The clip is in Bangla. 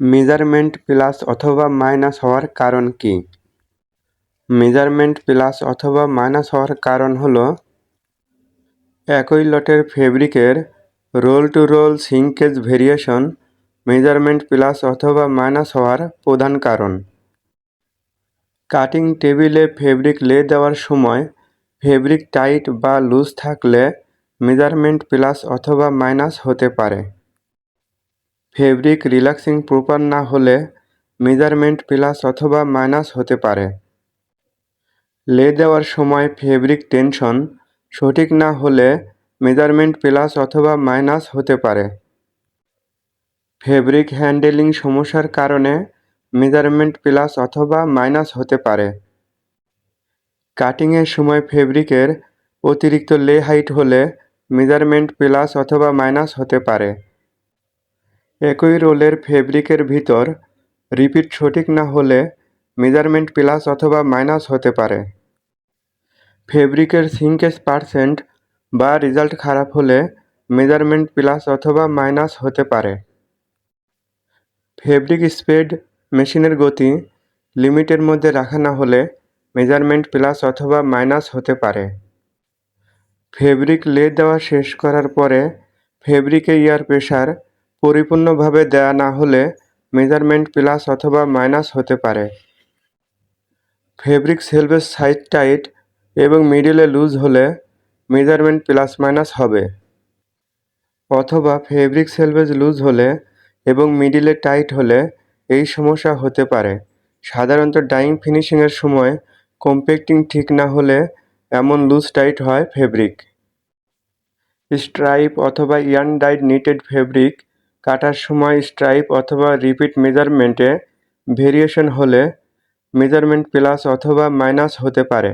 মেজারমেন্ট প্লাস অথবা মাইনাস হওয়ার কারণ কি? মেজারমেন্ট প্লাস অথবা মাইনাস হওয়ার কারণ হলো, একই লটের ফেব্রিকের roll to roll shrinkage variation measurement plus অথবা মাইনাস হওয়ার প্রধান কারণ। কাটিং টেবিলে ফেব্রিক লে দেওয়ার সময় ফেব্রিক টাইট বা লুজ থাকলে মেজারমেন্ট প্লাস অথবা মাইনাস হতে পারে। ফেব্রিক রিল্যাক্সিং প্রপার না হলে মেজারমেন্ট প্লাস অথবা মাইনাস হতে পারে। লে দেওয়ার সময় ফেব্রিক টেনশন সঠিক না হলে মেজারমেন্ট প্লাস অথবা মাইনাস হতে পারে। ফেব্রিক হ্যান্ডেলিং সমস্যার কারণে মেজারমেন্ট প্লাস অথবা মাইনাস হতে পারে। কাটিংয়ের সময় ফেব্রিকের অতিরিক্ত লে হাইট হলে মেজারমেন্ট প্লাস অথবা মাইনাস হতে পারে। একই রোলের ফেব্রিকের ভিতর রিপিট সঠিক না হলে মেজারমেন্ট প্লাস অথবা মাইনাস হতে পারে। ফেব্রিকের সিঙ্কেজ পার্সেন্ট বা রেজাল্ট খারাপ হলে মেজারমেন্ট প্লাস অথবা মাইনাস হতে পারে। ফেব্রিক স্প্রেড মেশিনের গতি লিমিটের মধ্যে রাখা না হলে মেজারমেন্ট প্লাস অথবা মাইনাস হতে পারে। ফেব্রিক লে দেওয়া শেষ করার পরে ফেব্রিকে ইয়ার প্রেশার পরিপূর্ণভাবে দেয়া না হলে মেজারমেন্ট প্লাস অথবা মাইনাস হতে পারে। ফেব্রিক সেলভেজ সাইড টাইট এবং মিডিলে লুজ হলে মেজারমেন্ট প্লাস মাইনাস হবে। অথবা ফেব্রিক সেলভেজ লুজ হলে এবং মিডিলে টাইট হলে এই সমস্যা হতে পারে। সাধারণত ডাইং ফিনিশিংয়ের সময় কম্প্যাক্টিং ঠিক না হলে এমন লুজ টাইট হয় ফেব্রিক স্ট্রাইপ অথবা ইয়ান ডাইড নিটেড ফেব্রিক কাটার সময় স্ট্রাইপ অথবা রিপিট মেজারমেন্টে ভেরিয়েশন হলে মেজারমেন্ট প্লাস অথবা মাইনাস হতে পারে।